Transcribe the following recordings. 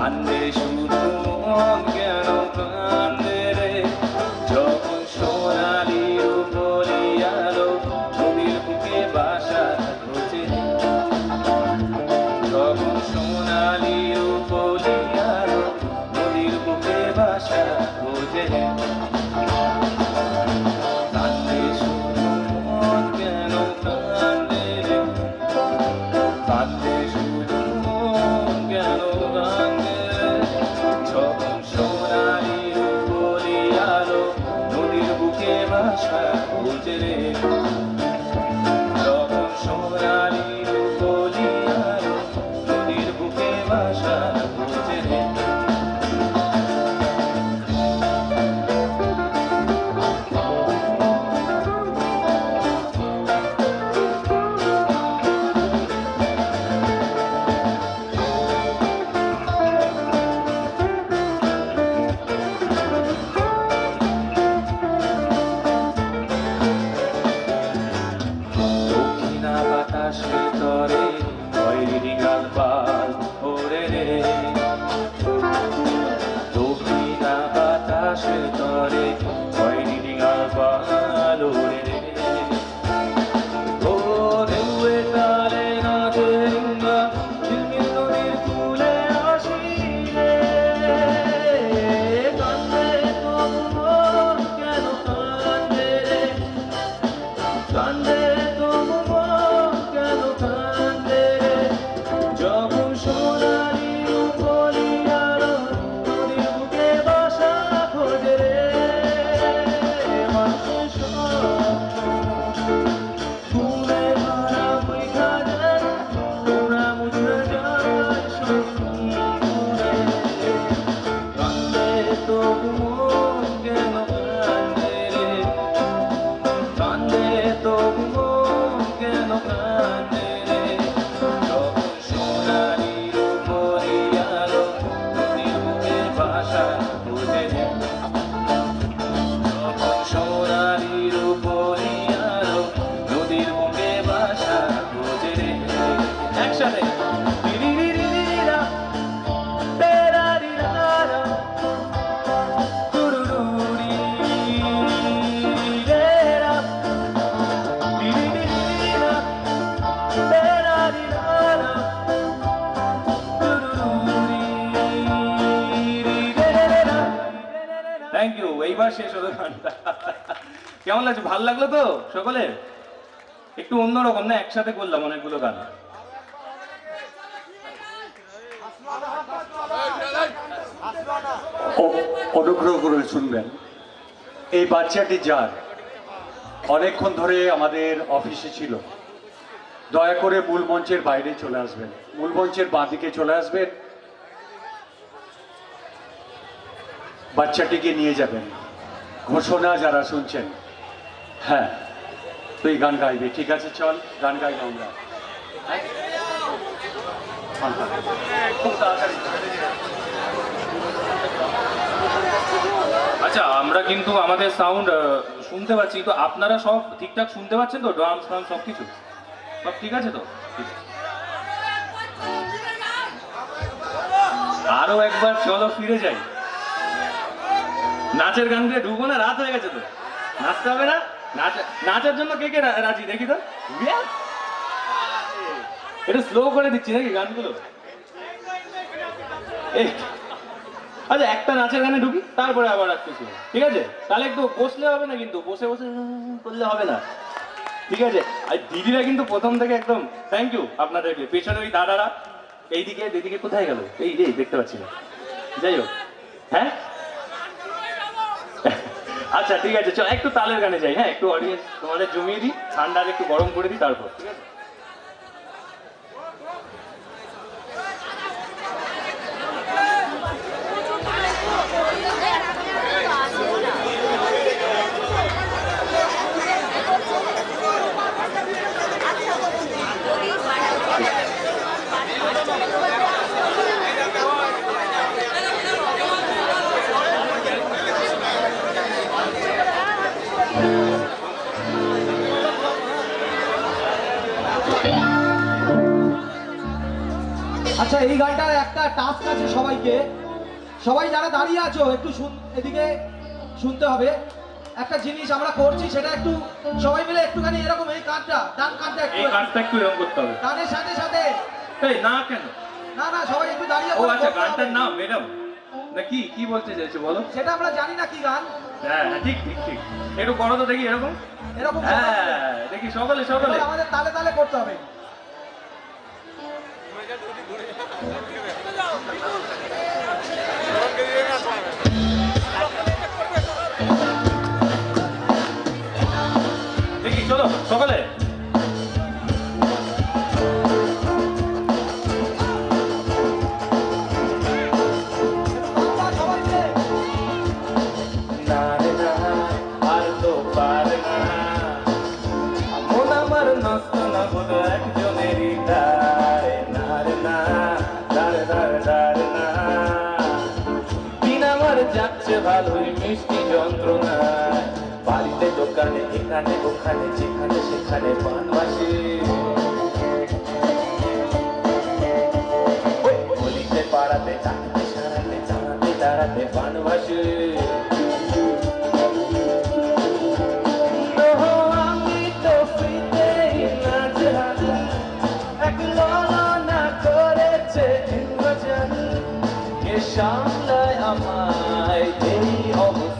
কান্দে শুধু चरे 断的。শেষ হলো গানটা কেমন লাগছে? ভালো লাগল তো সকলে? একটু অন্যরকম না? একসাথে করলাম অনেকগুলো গান। অনুগ্রহ করে শুনবেন। এই বাচ্চাটি যার। অনেকক্ষণ ধরে আমাদের অফিসে ছিল। দয়া করে মূল মঞ্চের বাইরে চলে আসবেন। মূল মঞ্চের বাঁদিকে চলে আসবেন। বাচ্চাটিকে নিয়ে যাবেন। ঘোষণা যারা শুনছেন হ্যাঁ তুই গান গাইবি। ঠিক আছে, চল, গান গাইব আমরা? আচ্ছা আমরা কিন্তু আমাদের সাউন্ড শুনতে পাচ্ছি, তো আপনারা সব ঠিকঠাক শুনতে পাচ্ছেন তো? ড্রামস ফ্রাম সব কিছু সব ঠিক আছে তো। আরও একবার চলো, ফিরে যাই। নাচের গান দিয়ে ঢুকবো না, রাত হয়ে গেছে তো। নাচতে হবে না? নাচ নাচের জন্য কে কে রাজি? দেখি তো! এটা স্লো করে দিচ্ছি নাকি গানগুলো? আচ্ছা একটা নাচের গানে ঢুকি, তারপরে আবার রাখতেছি। ঠিক আছে? তাহলে একটু বসলে হবে না কিন্তু? বসে বসে করলে হবে না। ঠিক আছে? আর দিদিরা কিন্তু প্রথম থেকে একদম থ্যাংক ইউ আপনাদেরকে। পেছনে ওই দাদারা, এইদিকে দিদিকে কোথায় গেল? এই রে দেখতে পাচ্ছি না। যাই হোক। হ্যাঁ? আচ্ছা ঠিক আছে, চল, একটু তালের গানে যাই হ্যাঁ একটু অডিয়েন্স তোমাদের জমিয়ে দিই, ঠান্ডা একটু গরম করে দিই, তারপর, ঠিক আছে? আচ্ছা এই গানটার একটা টাস্ক আছে সবাইকে। সবাই যারা দাঁড়িয়ে আছো একটু এদিকে শুনতে হবে। একটা জিনিস আমরা করছি সেটা একটু সবাই মিলে একটুখানি এরকম এই কানটা ডান কানটা একটু এই কাজটা একটু এরকম করতে হবে। গানের সাথে সাথে। এই না কেন? না না সবাই একটু দাঁড়িয়ে ও আচ্ছা গানটার নাম ম্যাডাম না কি কি বলতে চাইছো বলো? সেটা আমরা জানি না কি গান। হ্যাঁ হ্যাঁ, ঠিক ঠিক ঠিক। একটু করো তো দেখি এরকম? এরকম হ্যাঁ দেখি সকলে সকলে। আমাদের তালে তালে করতে হবে। যাচ্ছে ভালোই মিষ্টি যন্ত্রণায় বাড়িতে দোকানে এখানে ওখানে যেখানে সেখানে পান বাসে পাড়াতে চাঁদতে সারাতে চাঁদতে দাঁড়াতে পানবাসী ওহো, কে সামলায় আমায় এই অবস্থায়?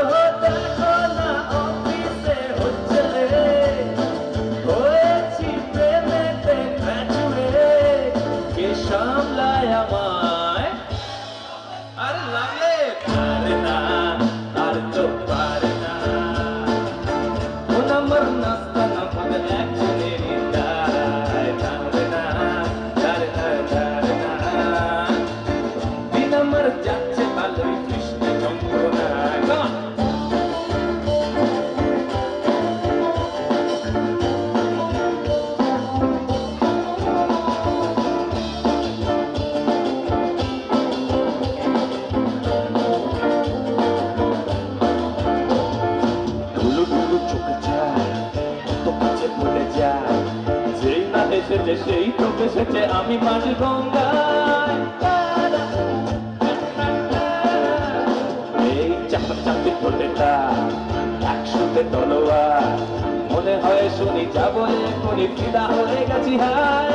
আরে লাগলে এসেছে সেই তো এসেছে আমি মাঝ গঙ্গায় এই চাপা চাপি ঠোঁটেটা একশোতে তলোয়ার। মনে হয় শুনি যাব এখনই, ফিদা হয়ে গেছি হায়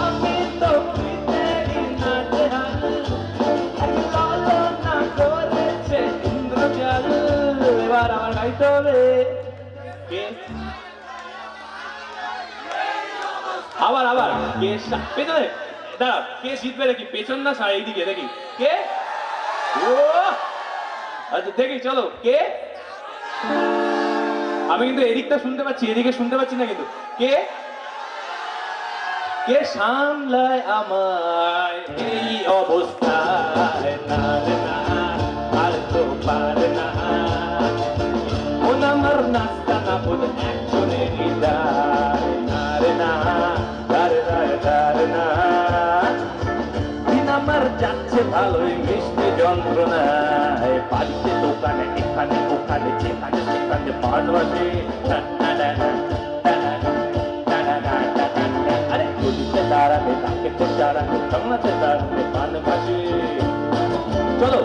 আমি তো। এবার আমার আবার আবার। কে পেছনে। দাঁড়া কে জিতবে দেখি পেছন না সারা এইদিকে দেখি। কে? ও! আচ্ছা দেখি, চলো। কে? আমি কিন্তু এদিকটা শুনতে পাচ্ছি, এদিকে শুনতে পাচ্ছি না কিন্তু। কে? কে সামলায় আমায়? এই অবস্থায় না, আর তো পারে না। মন আমার নাস্তা না বলে একজনেরই দায় ভালোই মিষ্টি যন্ত্রণায় বাড়িতে দোকানে, এখানে, ওখানে, যেখানে, সেখানে পানবাসে আরে গলিতে দাঁড়ালে তাকে তো দাঁড়ালে সামলাতে দাঁড়ালে পানবাসে চলো।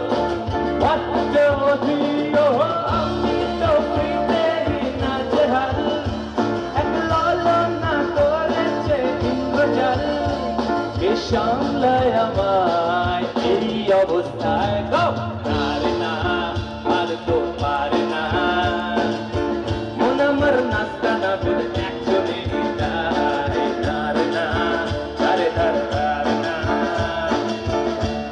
অবস্থায়। গো! পারে না আর তো পারে না। মন আমার নাস্তা না বলে একজনে তারে তারে না, তারে তারে তারে না।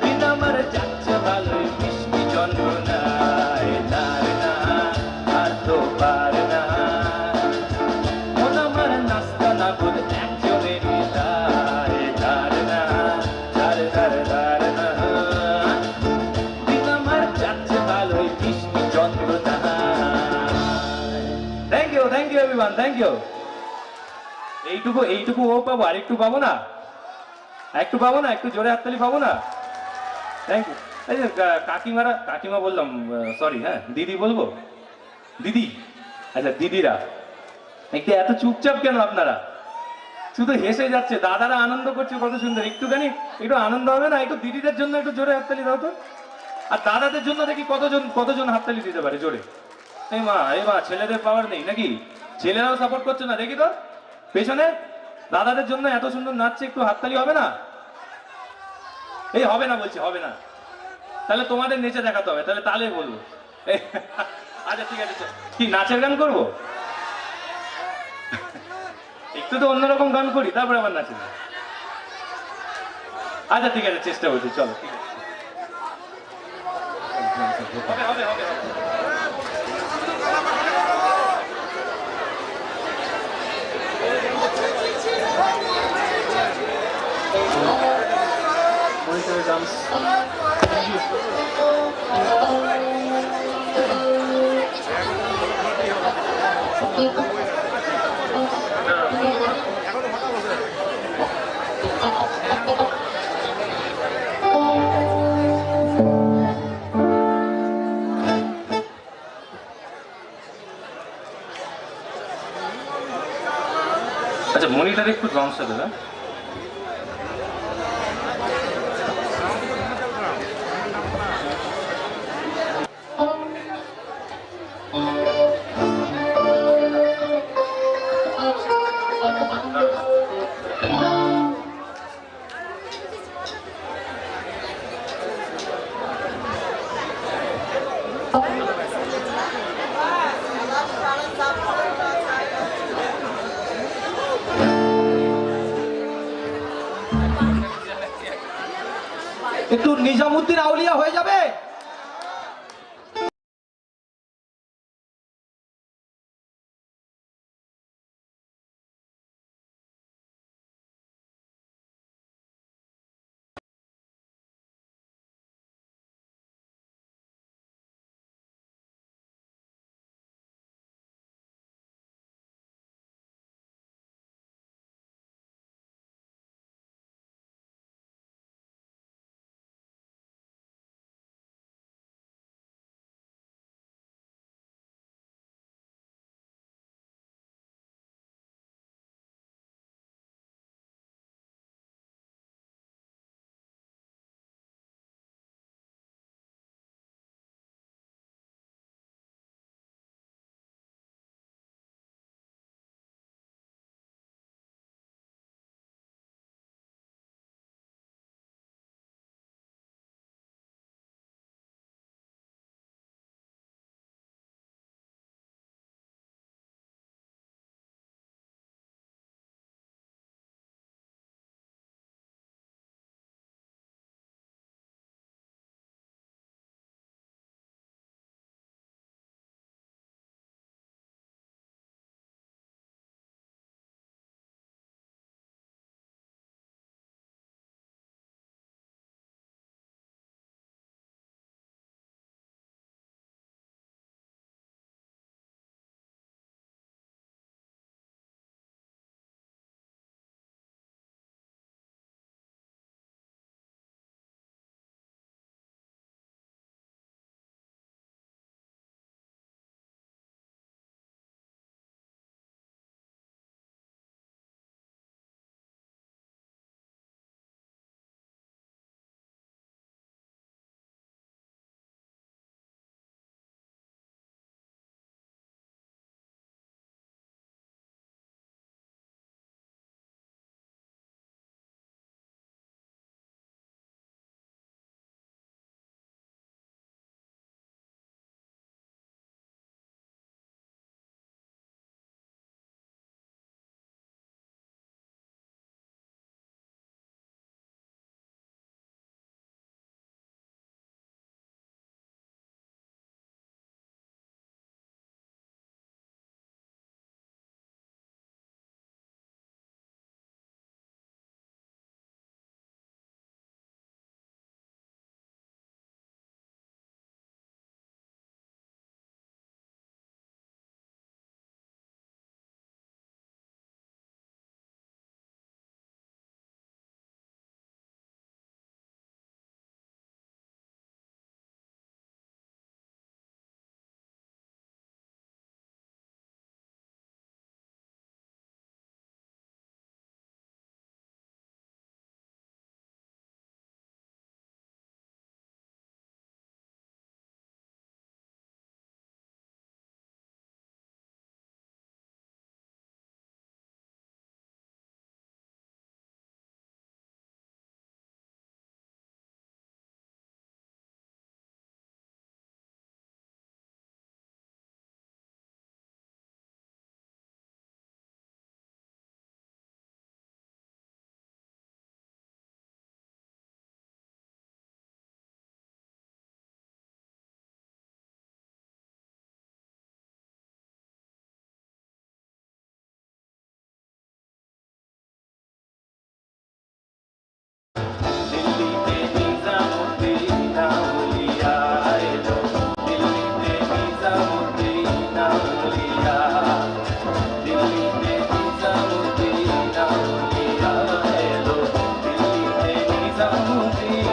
দিন আমার যাচ্ছে ভালোই, মিষ্টি জন্ম নাই তারে না, আর তো পারে না। মন আমার নাস্তা না বলে একজনে তারে তারে না, তারে তারে তারে দান থ্যাংক ইউ এইটুকু এইটুকু ও পাবো, আর একটু পাবো না? একটু পাবো না? একটু জোরে হাততালি পাবো না? থ্যাংক ইউ এই যে কাকিমারা, কাকিমা বললাম সরি হ্যাঁ দিদি বলব? দিদি? আচ্ছা দিদিরা। একটু এত চুপচাপ কেন আপনারা? শুধু হেসে যাচ্ছে, দাদারা আনন্দ করছে, কত সুন্দর। একটুখানি, একটু আনন্দ হবে না? একটু দিদিদের জন্য একটু জোরে হাততালি দাও তো। আর দাদাদের জন্য দেখি কতজন কতজন হাততালি দিতে পারে, জোরে? এই মা এই মা, ছেলেদের পাওয়ার নেই, নাকি? ছেলেরাও সাপোর্ট করছে না, দেখি তো। পেছনে দাদাদের জন্য এত সুন্দর নাচছে, একটু হাততালি হবে না? এই হবে না বলছি, হবে না। তাহলে তোমাদের নেচে দেখাতে হবে, তাহলে তাহলে বলব। আচ্ছা ঠিক আছে কি, নাচের গান করব? একটু তো অন্যরকম গান করি, তারপরে আবার নাচি। আচ্ছা ঠিক আছে, চেষ্টা করছি, চলো, ঠিক আছে। হবে হবে হবে। আচ্ছা মনিটরে একটু ড্রামসটা দেবে একটু নিজামুদ্দিন আউলিয়া হয়ে যাবে?